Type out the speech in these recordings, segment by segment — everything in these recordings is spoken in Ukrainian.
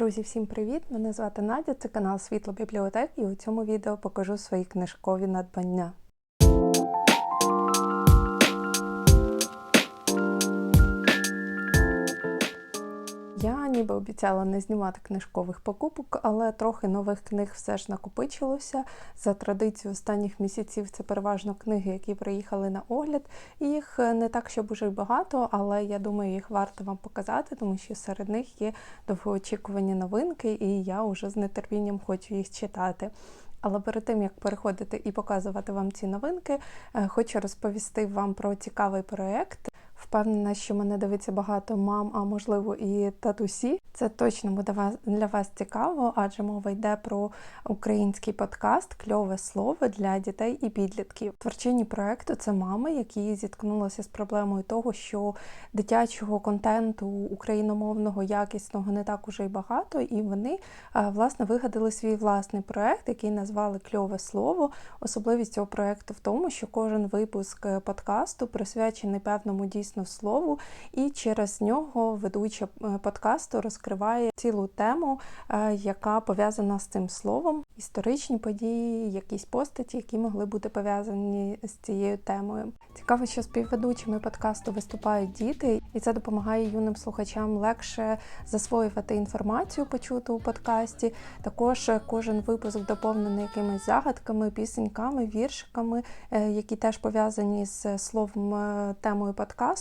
Друзі, всім привіт! Мене звати Надя, це канал Світло Бібліотек, і у цьому відео покажу свої книжкові надбання. Ніби обіцяла не знімати книжкових покупок, але трохи нових книг все ж накопичилося. За традицією останніх місяців це переважно книги, які приїхали на огляд. Їх не так, щоб уже багато, але я думаю, їх варто вам показати, тому що серед них є довгоочікувані новинки, і я вже з нетерпінням хочу їх читати. Але перед тим як переходити і показувати вам ці новинки, е, хочу розповісти вам про цікавий проект. Впевнена, що мене дивиться багато мам, а можливо і татусі. Це точно буде для вас цікаво, адже мова йде про український подкаст Кльове слово для дітей і підлітків. Творчині проекту це мами, які зіткнулися з проблемою того, що дитячого контенту україномовного якісного не так уже й багато, і вони власне вигадали свій власний проект, який назвали Кльове слово. Особливість цього проекту в тому, що кожен випуск подкасту присвячений певному дійсно слову, і через нього ведуча е, подкасту розкриває цілу тему, е, яка пов'язана з цим словом, історичні події, якісь постаті, які могли бути пов'язані з цією темою. Цікаво, що співведучими подкасту виступають діти, і це допомагає юним слухачам легше засвоювати інформацію, почуту у подкасті. Також кожен випуск доповнений якимись загадками, пісеньками, віршиками, е, які теж пов'язані з словом темою подкасту,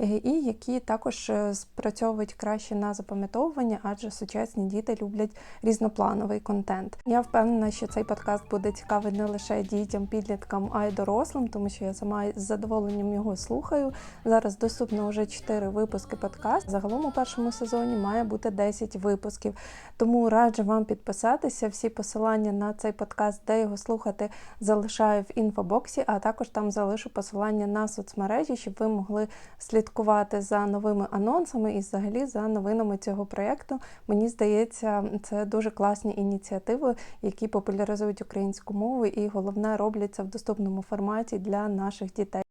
е, і які також е, спрацьовують краще на запам'ятовування, адже сучасні діти люблять різноплановий контент. Я впевнена, що цей подкаст буде цікавий не лише дітям, підліткам, а й дорослим, тому що я сама з задоволенням його слухаю. Зараз доступно вже 4 випуски подкасту. Загалом у першому сезоні має бути 10 випусків. Тому раджу вам підписатися. Всі посилання на цей подкаст, де його слухати, залишаю в інфобоксі, а також там залишу посилання на соцмережі, щоб ви могли слідкувати за новими анонсами і взагалі за новинами цього проєкту. Мені здається, це дуже класні ініціативи, які популяризують українську мову, і головне робляться в доступному форматі для наших дітей.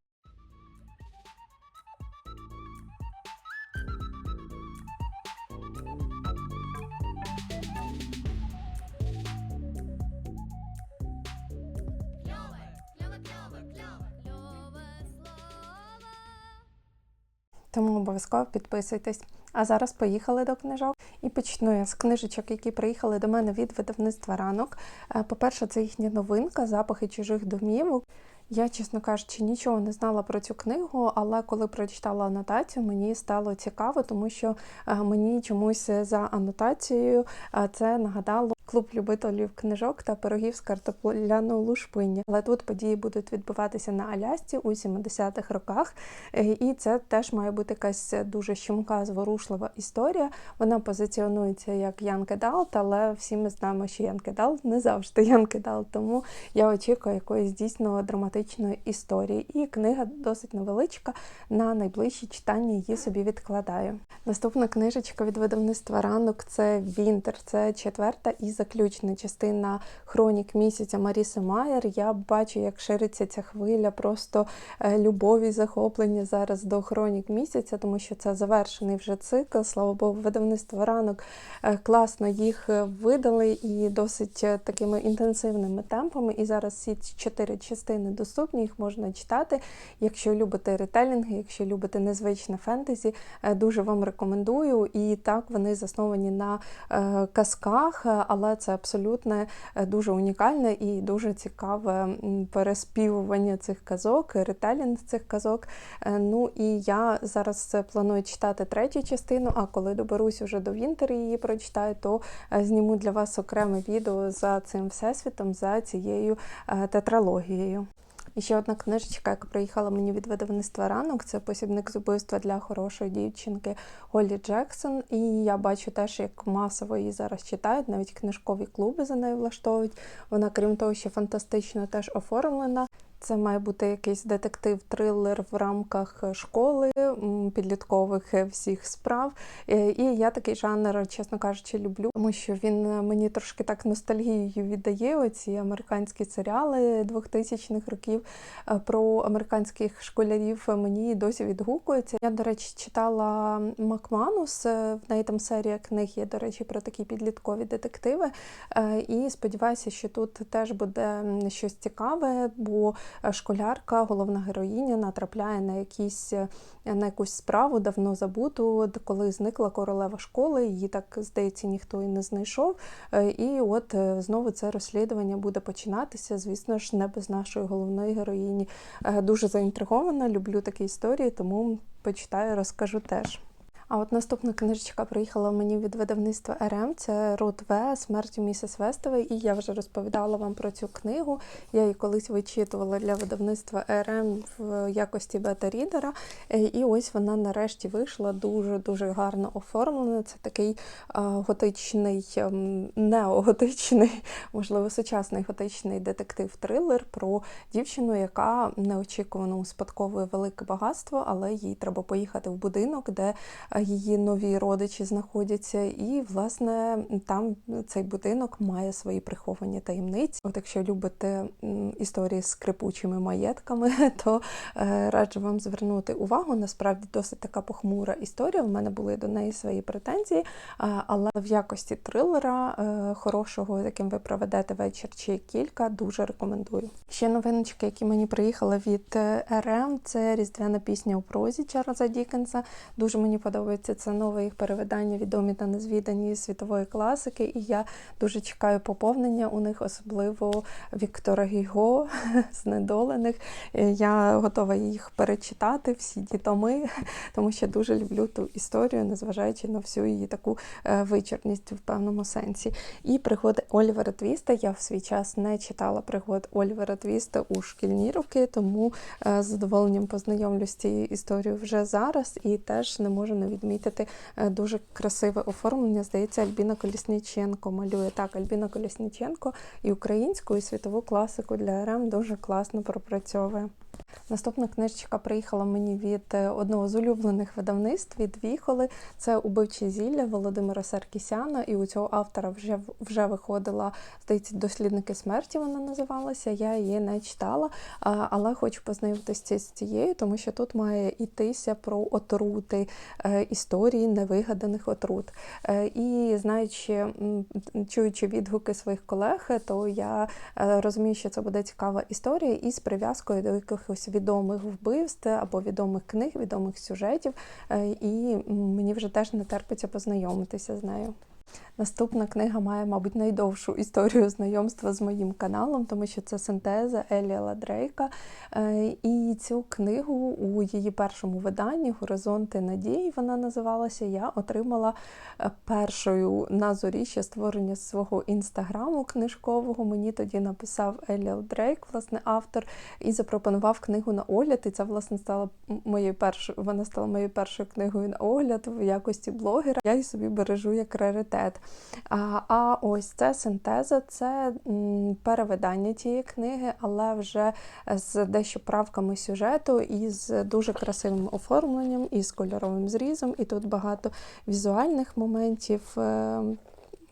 Тому обов'язково підписуйтесь. А зараз поїхали до книжок. І почну я з книжечок, які приїхали до мене від видавництва ранок. Е, по-перше, це їхня новинка Запахи чужих домівок. Я, чесно кажучи, нічого не знала про цю книгу, але коли прочитала анотацію, мені стало цікаво, тому що е, мені чомусь за анотацією е, це нагадало клуб любителів книжок та пирогів з картопляного лушпиння. Але тут події будуть відбуватися на Алясці у 70-х роках, е, і це теж має бути якась дуже щумка, зворушлива історія. Вона позиціонується як Янки Далт, але всі ми знаємо, що Янки Далт не завжди Янки Далт, тому я очікую якоїсь дійсно драматичної історії. І книга досить невеличка. На найближчі читання її собі відкладаю. Наступна книжечка від видавництва ранок це Вінтер, це четверта і заключна частина хронік місяця Маріси Майер. Я бачу, як шириться ця хвиля просто е, любові, захоплення зараз до хронік місяця, тому що це завершений вже цикл. Слава Богу, видавництво ранок е, класно їх е, видали і досить такими інтенсивними темпами. І зараз ці чотири частини доступні, їх можна читати. Якщо любите ретелінги, якщо любите незвичне фентезі, дуже вам рекомендую. І так вони засновані на казках, але але це абсолютно е, дуже унікальне і дуже цікаве переспівування цих казок, ретелінг цих казок. Е, ну і я зараз планую читати третю частину, а коли доберусь уже до Вінтер її прочитаю, то е, зніму для вас окреме відео за цим всесвітом, за цією тетралогією. І ще одна книжечка, яка приїхала мені від видавництва ранок, це посібник з убивства для хорошої дівчинки Голлі Джексон. І я бачу теж, як масово її зараз читають, навіть книжкові клуби за нею влаштовують. Вона, крім того, що фантастично теж оформлена. Це має бути якийсь детектив-трилер в рамках школи, підліткових е, всіх справ. Е, І я такий жанр, чесно кажучи, люблю, тому що він е, мені трошки так ностальгією віддає. Оці американські серіали 2000-х років е, про американських школярів е, мені досі відгукується. Я, до речі, читала Макманус. е, В неї там серія книг є, до речі, про такі підліткові детективи. Е, І сподіваюся, що тут теж буде щось цікаве, бо е, школярка, головна героїня, натрапляє на якісь е, на якусь справу давно забуту, коли зникла королева школи. Її так здається, ніхто і не знайшов. Е, І от е, знову це розслідування буде починатися. Звісно ж, не без нашої головної героїні. Е, Дуже заінтригована, люблю такі історії, тому почитаю, розкажу теж. А от наступна книжечка приїхала мені від видавництва РМ. Це Рут В. Смерть місіс Вестової. І я вже розповідала вам про цю книгу. Я її колись вичитувала для видавництва РМ в якості бета-рідера. Е, І ось вона нарешті вийшла дуже дуже гарно оформлена. Це такий готичний, ем, неоготичний, можливо, сучасний готичний детектив-трилер про дівчину, яка неочікувано успадковує велике багатство, але їй треба поїхати в будинок, де е, її нові родичі знаходяться. І, власне, там цей будинок має свої приховані таємниці. От якщо любите історії з скрипучими маєтками, то е, раджу вам звернути увагу. Насправді досить така похмура історія. У мене були до неї свої претензії, але в якості трилера е, хорошого, з яким ви проведете вечір чи кілька, дуже рекомендую. Ще новиночки, які мені приїхали від е, РМ, це різдвяна пісня у прозі Чарльза Дікенса. Дуже мені подобається це нове їх перевидання відомі та незвідані світової класики. І я дуже чекаю поповнення у них, особливо Віктора Гіго знедолених. Е, Я готова їх перечитати, всі ті томи, тому що дуже люблю ту історію, незважаючи на всю її таку е, вичерпність в певному сенсі. І пригоди Олівера Твіста. Я в свій час не читала пригод Олівера Твіста у шкільні роки, тому е, з задоволенням познайомлюсь з цією історією вже зараз і теж не можу не відмітити е, дуже красиве оформлення. Здається, Альбіна Колісніченко малює так. Альбіна Колісніченко і українську, і світову класику для РМ дуже класно пропрацьовує. Наступна книжечка приїхала мені від е, одного з улюблених видавництв від Віхоли. Це Убивче зілля Володимира Саркісяна. І у цього автора вже вже виходила, здається, дослідники смерті. Вона називалася. Я її не читала, але хочу познайомитися з цією, тому що тут має йтися про отрути е, історії невигаданих отрут. Е, І знаючи, чуючи відгуки своїх колег, то я е, розумію, що це буде цікава історія із прив'язкою до якихось відомих вбивств або відомих книг, відомих сюжетів. Е, І мені вже теж не терпиться познайомитися з нею. Наступна книга має, мабуть, найдовшу історію знайомства з моїм каналом, тому що це синтеза Еліала Дрейка. Е, І цю книгу у її першому виданні Горизонти надії вона називалася. Я отримала е, першою на зорі ще створення свого інстаграму книжкового. Мені тоді написав Еліал Дрейк, власне, автор, і запропонував книгу на огляд. І це, власне, стала моєю першою. Вона стала моєю першою книгою на огляд в якості блогера. Я її собі бережу як раритет. А, а ось це синтеза, це перевидання тієї книги, але вже з дещо правками сюжету і з дуже красивим оформленням, і з кольоровим зрізом. І тут багато візуальних моментів.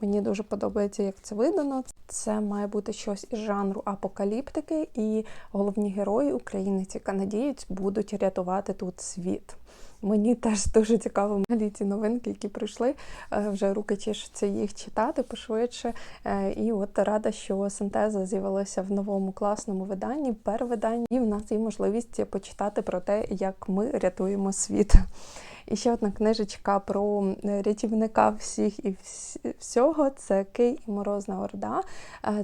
Мені дуже подобається, як це видано. Це має бути щось із жанру апокаліптики, і головні герої, українець і канадієць, будуть рятувати тут світ. Мені теж дуже цікаво взагалі ці новинки, які прийшли. Е, Вже руки чешуться їх читати пошвидше. Е, І от рада, що синтеза з'явилася в новому класному виданні, перевиданні, і в нас є можливість почитати про те, як ми рятуємо світ. І ще одна книжечка про рятівника всіх і всього. Це Кий і Морозна Орда.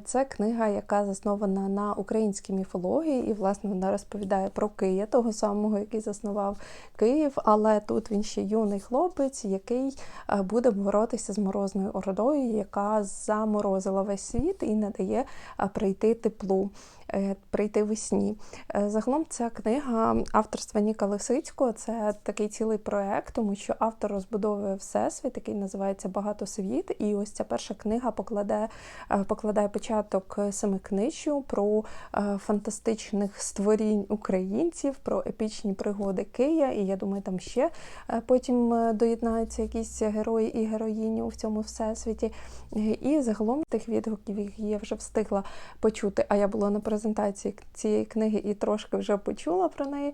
Це книга, яка заснована на українській міфології, і власне вона розповідає про Кия, того самого, який заснував Київ. Але тут він ще юний хлопець, який буде боротися з морозною ордою, яка заморозила весь світ і не дає прийти теплу. е, Прийти весні. Е, Загалом ця книга авторства Ніка Лисицького це такий цілий проект, тому що автор розбудовує всесвіт, який називається Багатосвіт. І ось ця перша книга покладе, е, покладає початок семикнижчю про е, фантастичних створінь українців, про епічні пригоди Кия. І я думаю, там ще е, потім доєднаються якісь герої і героїні у цьому всесвіті. І загалом тих відгуків, які я вже встигла почути, а я була на презентації цієї книги і трошки вже почула про неї,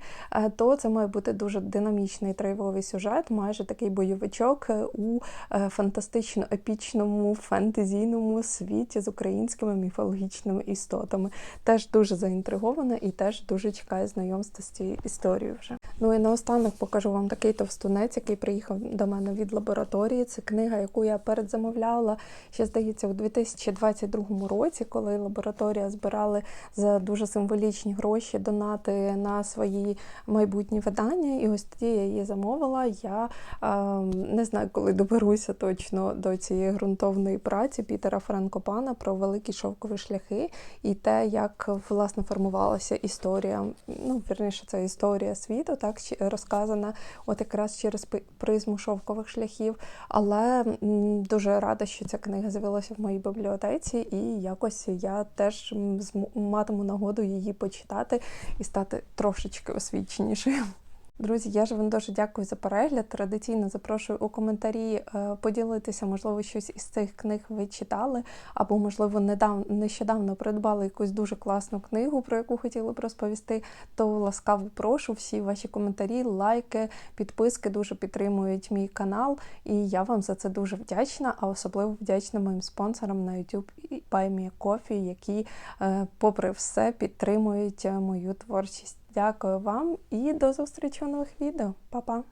то це має бути дуже динамічний драйвовий сюжет, майже такий бойовичок е, у е, фантастично-епічному фентезійному світі з українськими міфологічними істотами. Теж дуже заінтригована і теж дуже чекаю знайомства з цією історією вже. Ну і наостанок покажу вам такий товстунець, який приїхав до мене від лабораторії. Це книга, яку я передзамовляла ще здається у 2022 році, коли лабораторія збирали за дуже символічні гроші донати на свої майбутні видання. І ось тоді я її замовила. Я е, не знаю, коли доберуся точно до цієї ґрунтовної праці Пітера Франкопана про великі шовкові шляхи і те, як власне формувалася історія. Ну, вірніше, це історія світу, так розказана, от якраз через призму шовкових шляхів. Але дуже рада, що ця книга з'явилася в моїй бібліотеці, і якось я теж матиму нагоду її почитати і стати трошечки освіченішою. Друзі, я ж вам дуже дякую за перегляд. Традиційно запрошую у коментарі е, поділитися, можливо, щось із цих книг ви читали, або, можливо, недавно нещодавно придбали якусь дуже класну книгу, про яку хотіли б розповісти. То ласкаво прошу всі ваші коментарі, лайки, підписки дуже підтримують мій канал, і я вам за це дуже вдячна, а особливо вдячна моїм спонсорам на YouTube і BuyMeACoffee, які, е, попри все, підтримують е, мою творчість. Дякую вам і до зустрічі у нових відео. Па-па!